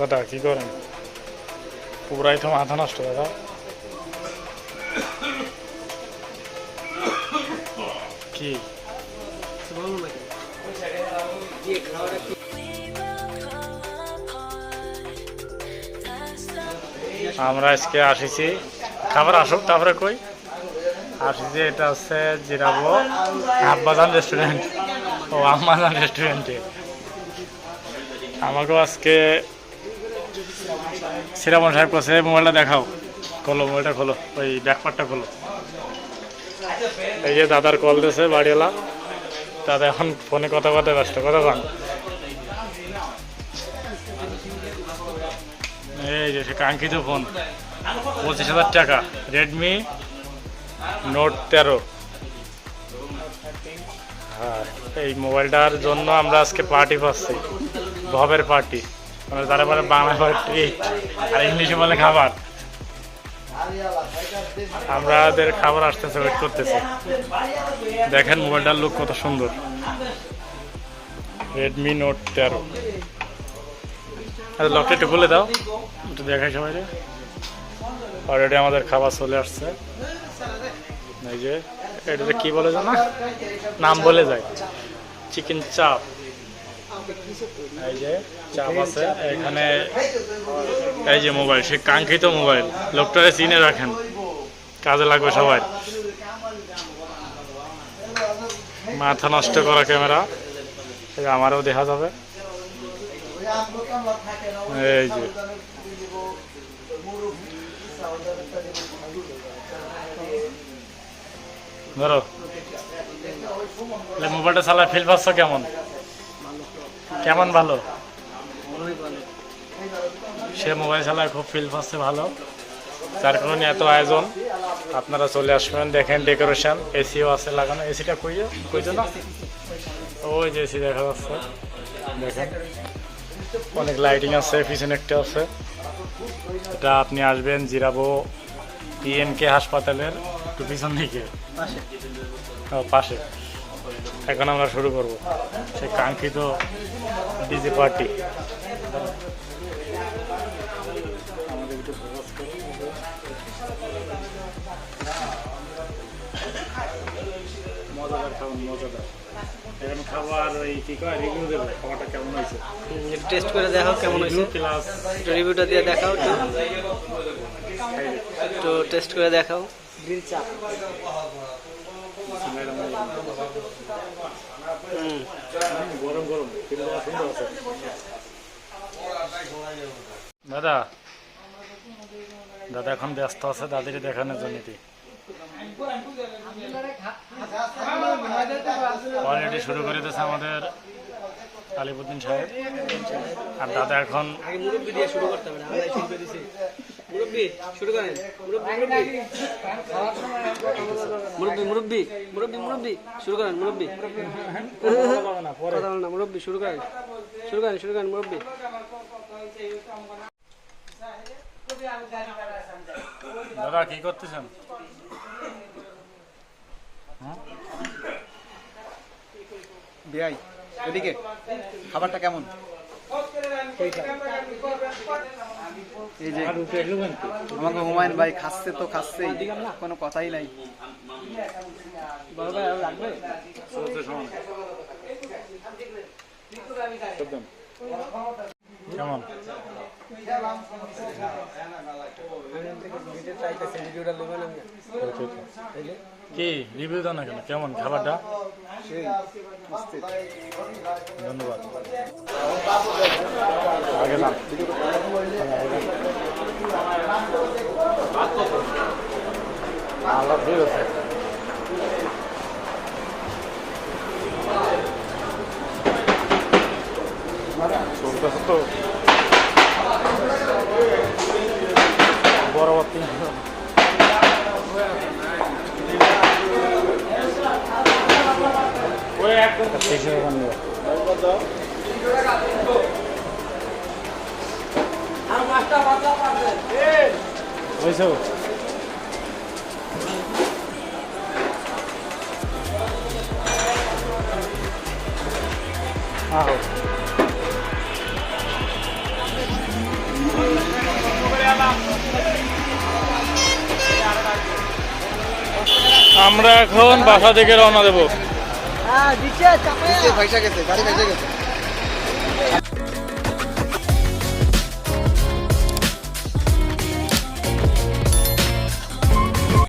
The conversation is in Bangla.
দাদা, কি করেন? পুরাই তো মাথা নষ্ট, দাদা। কি? আমরা আজকে আসিছি। খাবার আসুক, তারপরে কই? আসিছি, এটা হচ্ছে জিরাবো আব্বাজান রেস্টুরেন্ট ও, আম্মাজান রেস্টুরেন্টে আমাকেও আজকে শ্রীরামন সাহেব কাছে, মোবাইলটা দেখাও। খোলো, মোবাইলটা খোলো, ওই ব্যাকপারটা খোলো। এই যে দাদার কল দিয়েছে বাড়িওয়ালা, দাদা এখন ফোনে কথা কথা ব্যস্ত, কথা কন এই যে সে কাঙ্ক্ষিত ফোন পঁচিশ হাজার টাকা রেডমি নোট তেরো। হ্যাঁ এই মোবাইলটার জন্য আমরা আজকে পার্টি পাচ্ছি, ভবের পার্টি আমরা তারা বলে বাংলা পার্টি আর ইংলিশে বলে খাবার। আমাদের খাবার আসতেছে ওয়েট করতেছে। দেখেন মোবাইলটার লুক কত সুন্দর। রেডমি নোট তেরো। আচ্ছা লকটা একটু খুলে দাও, একটু দেখাই সবাই অলরেডি আমাদের খাবার চলে আসছে। এই যে, এটাতে কি বলে জানা? নাম বলে যায়। চিকেন চাপ এই যে এখানে এই যে মোবাইল সে কাঙ্ক্ষিত মোবাইল, লোকটারে চিনে রাখেন। কাজে লাগবে সবাই। মাথা নষ্ট করা ক্যামেরা আমারও দেখা যাবে। এই যে। ধরো। মোবাইলটা চালায় ফিল পাচ্ছ কেমন? কেমন ভালো? সে মোবাইল চালায় খুব ফিল পাচ্ছে ভালো। যার কারণে এত আয়োজন। আপনারা চলে আসবেন দেখেন ডেকোরেশন এসিও আছে লাগানো। এসিটা কই কইছো না? ওই যে এসি দেখা যাচ্ছে। দেখেন। অনেক লাইটিং আছে পিছনে একটা আছে। এটা আপনি আসবেন জিরাবো পিএনকে হাসপাতালের একটু পিছন দিকে। পাশে। এখন আমরা শুরু করব। সে কাঙ্ক্ষিত ডিজে পার্টি। মজাদার খাবার মজাদার। এখন খাবার ওই কি কয় রিভিউ দেবে খাবারটা কেমন হয়েছে? টেস্ট করে দেখাও কেমন হয়েছে। প্লাস রিভিউটা দিয়ে দেখাও একটু। টেস্ট করে দেখাও। চাপ গরম গরম দাদা দাদা এখন ব্যস্ত আছে, দাদিকে দেখানোর জন্য অলরেডি শুরু করে দিয়েছে আমাদের আলিপুদ্দিন সাহেব। আর দাদা এখন মুরব্বি শুরু করেন। মুরব্বি মুরব্বি। মুরব্বি মুরব্বি শুরু করেন মুরব্বি। কথা বল না মুরব্বি শুরু করেন। শুরু করেন শুরু করেন মুরব্বি। দাদা কি করতেছেন? বিআই এদিকে খাবারটা কেমন? এই যে আমাকে হুমায়ুন ভাই খাচ্ছে তো খাচ্ছেই কোনো কথাই নাই। কেমন কি রিভিউ দাও না কেন? কেমন খাবারটা? ধন্যবাদ। আগে নাম আল্লাহ চলতেছে তো। বরাবর তিন ঠিক আছে আমরা এখন বাসা থেকে রওনা দেবো। হ্যাঁ,